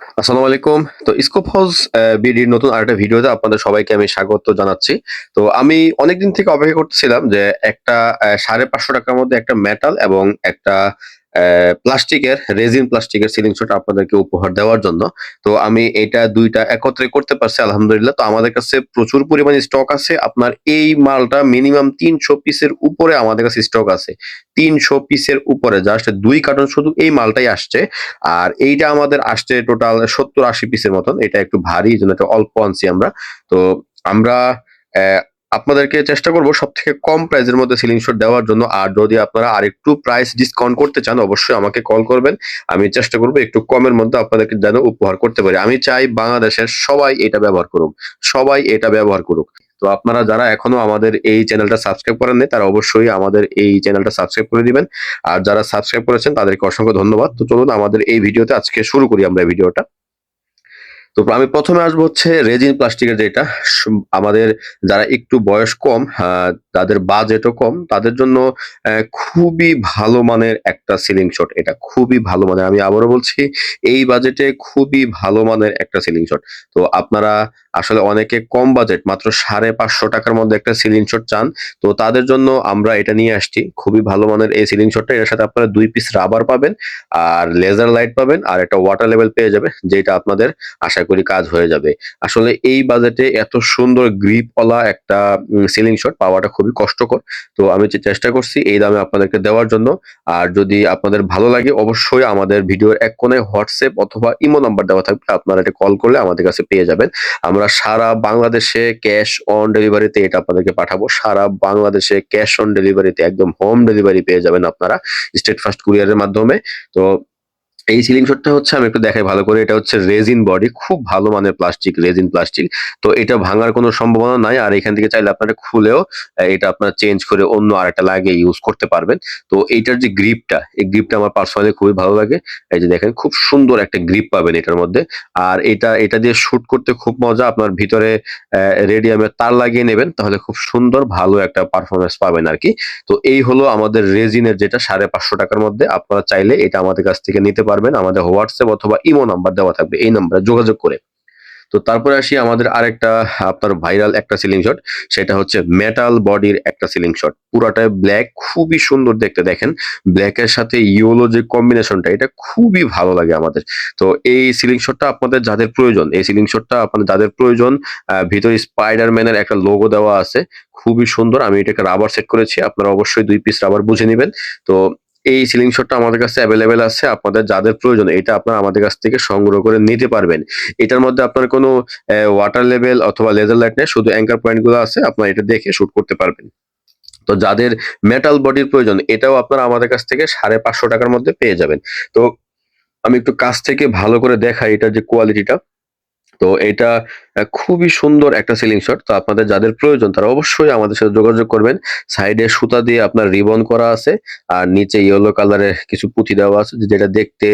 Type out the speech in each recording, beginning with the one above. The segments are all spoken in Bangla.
আসসালামু আলাইকুম। তো স্কোপ হাউস বিডির নতুন আরেকটা ভিডিওতে আপনাদের সবাইকে আমি স্বাগত জানাচ্ছি। তো আমি অনেকদিন থেকে অপেক্ষা করতেছিলাম যে একটা সাড়ে পাঁচশো টাকার মধ্যে একটা মেটাল এবং একটা প্লাস্টিকের, রেজিন প্লাস্টিকের সিলিং শট আপনাদেরকে উপহার দেওয়ার জন্য। তো আমি এটা দুইটা একত্রে করতে পারছি, আলহামদুলিল্লাহ। তো আমাদের কাছে প্রচুর পরিমাণে স্টক আছে। আপনার এই মালটা মিনিমাম তিনশো পিসের উপরে আমাদের কাছে স্টক আছে। তিনশো পিসের উপরে জাস্ট দুই কার্টন শুধু এই মালটাই আসছে। আর এইটা আমাদের আসছে টোটাল সত্তর আশি পিসের মতন। এটা একটু ভারী জন্য অল্প আনছি আমরা। তো আমরা আপনাদেরকে চেষ্টা করব সব থেকে কম প্রাইসের মধ্যে সিলিং শট দেওয়ার জন্য। আর যদি আপনারা আর একটু প্রাইস ডিসকাউন্ট করতে চান, অবশ্যই আমাকে কল করবেন। আমি চেষ্টা করব একটু কমের মধ্যে আপনাদেরকে যেন উপহার করতে পারি। আমি চাই বাংলাদেশের সবাই এটা ব্যবহার করুক। সবাই এটা ব্যবহার করুক। তো আপনারা যারা এখনও আমাদের এই চ্যানেলটা সাবস্ক্রাইব করেননি তারা অবশ্যই আমাদের এই চ্যানেলটা সাবস্ক্রাইব করে দিবেন। আর যারা সাবস্ক্রাইব করেছেন, তাদেরকে অসংখ্য ধন্যবাদ। তো চলুন আমাদের এই ভিডিওতে আজকে শুরু করি আমরা এই ভিডিওটা। তো আমি প্রথমে আসব হচ্ছে রেজিন প্লাস্টিকের যেটা। আমাদের যারা একটু বয়স কম যাদের বাজেটও কম, তাদের জন্য খুবই ভালো মানের একটা সিলিং শট এটা, খুবই ভালো মানের। আমি আবারও বলছি, এই বাজেটে খুবই ভালো মানের একটা সিলিং শট তো আপনারা আসলে অনেকে কম বাজেট মাত্র সাড়ে পাঁচশো টাকার মধ্যে একটা সিলিং শট চান, তো তাদের জন্য আমরা এটা নিয়ে আসছি। খুবই ভালো মানের এই সিলিং শটটা এর সাথে আপনারা দুই পিস রাবার পাবেন, আর লেজার লাইট পাবেন, আর একটা ওয়াটার লেভেল পেয়ে যাবে যেটা আপনাদের আশা করি কাজ হয়ে যাবে। আসলে এই বাজেটে এত সুন্দর গ্রিপওয়ালা একটা সিলিং শট পাওয়াটা খুবই কষ্টকর। তো আমি চেষ্টা করছি এই দামে আপনাদেরকে দেওয়ার জন্য। আর যদি আপনাদের ভালো লাগে অবশ্যই আমাদের ভিডিওর এক কোণে হোয়াটসঅ্যাপ অথবা ইমো নাম্বার দেওয়া থাকবে। আপনারা এটা কল করলে আমাদের কাছে পেয়ে যাবেন। আমরা সারা বাংলাদেশে ক্যাশ অন ডেলিভারিতে এটা আপনাদেরকে পাঠাবো। সারা বাংলাদেশে ক্যাশ অন ডেলিভারিতে একদম হোম ডেলিভারি পেয়ে যাবেন আপনারা। স্টেট ফার্স্ট কুরিয়ারের মাধ্যমে। তো এই সিলিং শটটা হচ্ছে আমি একটু দেখাই ভালো করে। এটা হচ্ছে রেজিন বডি খুব ভালো মানের প্লাস্টিক রেজিন প্লাস্টিক তো এটা ভাঙার কোনো সম্ভাবনা নাই, আর এখান থেকে চাইলে আপনারা খুলেও এটা আপনারা চেঞ্জ করে অন্য আরেকটা লাগিয়ে ইউজ করতে পারবেন। তো এইটার যে গ্রিপটা এই গ্রিপটা আমার পার্সোনালি খুবই ভালো লাগে। এই যে দেখেন, খুব সুন্দর একটা গ্রিপ পাবেন এটার মধ্যে। আর এটা এটা দিয়ে শুট করতে খুব মজা, আপনার ভিতরে রেডিয়ামের তার লাগিয়ে নেবেন, তাহলে খুব সুন্দর, ভালো একটা পারফরমেন্স পাবেন আর কি তো এই হলো আমাদের রেজিনের যেটা সাড়ে পাঁচশো টাকার মধ্যে, আপনারা চাইলে এটা আমাদের কাছ থেকে নিতে পারবেন, আমাদের হোয়াটসঅ্যাপ অথবা ইমো নাম্বার দেওয়া থাকবে এই নাম্বারে যোগাযোগ করে। তো তারপরে আসি আমাদের আরেকটা, আপনার ভাইরাল একটা সিলিং শট সেটা হচ্ছে মেটাল বডির একটা সিলিং শট পুরাটাই ব্ল্যাক খুবই সুন্দর দেখতে দেখেন। ব্ল্যাকের সাথে ইয়েলো যে কম্বিনেশনটা এটা খুবই ভালো লাগে আমাদের। তো এই সিলিং শটটা আপনাদের যাদের প্রয়োজন, এই সিলিং শটটা আপনাদের যাদের প্রয়োজন ভিতরে স্পাইডারম্যানের একটা লোগো দেওয়া আছে, খুবই সুন্দর। আমি এটাকে রাবার সেট করেছি, আপনারা অবশ্যই দুই পিস রাবার বুঝে নেবেন। তো এই সিলিং শটটা আমাদের কাছে অ্যাভেলেবেল আছে, আপনাদের যাদের প্রয়োজন এটা আপনারা আমাদের কাছ থেকে সংগ্রহ করে নিতে পারবেন। এটার মধ্যে আপনার কোনো ওয়াটার লেভেল অথবা লেজার লাইট নেই, শুধু অ্যাঙ্কার পয়েন্টগুলো আছে, আপনারা এটা দেখে শুট করতে পারবেন। তো যাদের মেটাল বডির প্রয়োজন, এটাও আপনারা আমাদের কাছ থেকে সাড়ে পাঁচশো টাকার মধ্যে পেয়ে যাবেন। তো আমি একটু কাছ থেকে ভালো করে দেখাই এটার যে কোয়ালিটিটা তো এটা খুবই সুন্দর একটা সিলিং শট তো আপনাদের যাদের প্রয়োজন, তারা অবশ্যই আমাদের সাথে যোগাযোগ করবেন। সাইডে সুতা দিয়ে আপনার রিবন করা আছে, আর নিচে ইয়েলো কালারের কিছু পুঁথি দেওয়া আছে, যেটা দেখতে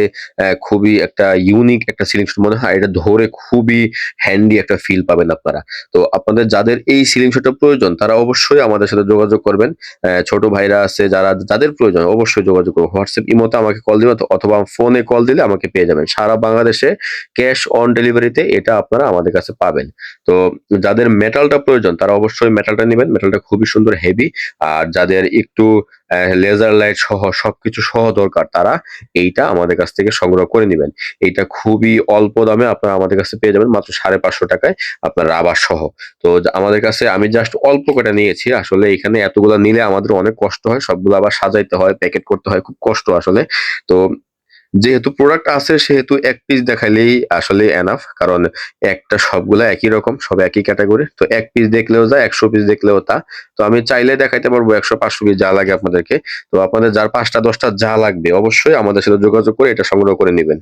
খুবই একটা ইউনিক একটা সিলিং শট মনে হয় এটা ধরে খুবই হ্যান্ডি একটা ফিল পাবেন আপনারা। তো আপনাদের যাদের এই সিলিং শটের প্রয়োজন, তারা অবশ্যই আমাদের সাথে যোগাযোগ করবেন। ছোট ভাইরা আছে, যারা যাদের প্রয়োজন, অবশ্যই যোগাযোগ করবেন হোয়াটসঅ্যাপ, ইমোতে আমাকে কল দিবেন, অথবা ফোনে কল দিলে আমাকে পেয়ে যাবেন। সারা বাংলাদেশে ক্যাশ অন ডেলিভারিতে এটা আপনারা আমাদের কাছে পাবেন। তো যাদের মেটালটা প্রয়োজন, তারা অবশ্যই মেটালটা নেবেন। মেটালটা খুবই সুন্দর হেভি আর যাদের একটু লেজার লাইট সহ, সবকিছু সহ দরকার, তারা এইটা আমাদের কাছ থেকে সংগ্রহ করে নেবেন। এইটা খুবই অল্প দামে আপনারা আমাদের কাছে পেয়ে যাবেন, মাত্র সাড়ে পাঁচশো টাকায় আপনার রাবার সহ। তো আমাদের কাছে আমি জাস্ট অল্প করে নিয়েছি, আসলে এখানে এতগুলো নিলে আমাদের অনেক কষ্ট হয়, সবগুলো আবার সাজাইতে হয়, প্যাকেট করতে হয়, খুব কষ্ট আসলে। তো যেহেতু প্রোডাক্ট আছে, সেহেতু এক পিস দেখাইলেই আসলে এনাফ কারণ একটা সবগুলা একই রকম, সব একই ক্যাটাগরি তো এক পিস দেখলেও যা, একশো পিস দেখলেও তা। তো আমি চাইলে দেখাইতে পারব একশো পাঁচশো পিস যা লাগে আপনাদেরকে। তো আপনাদের যার পাঁচটা, দশটা যা লাগবে, অবশ্যই আমাদের সাথে যোগাযোগ করে এটা সংগ্রহ করে নেবেন।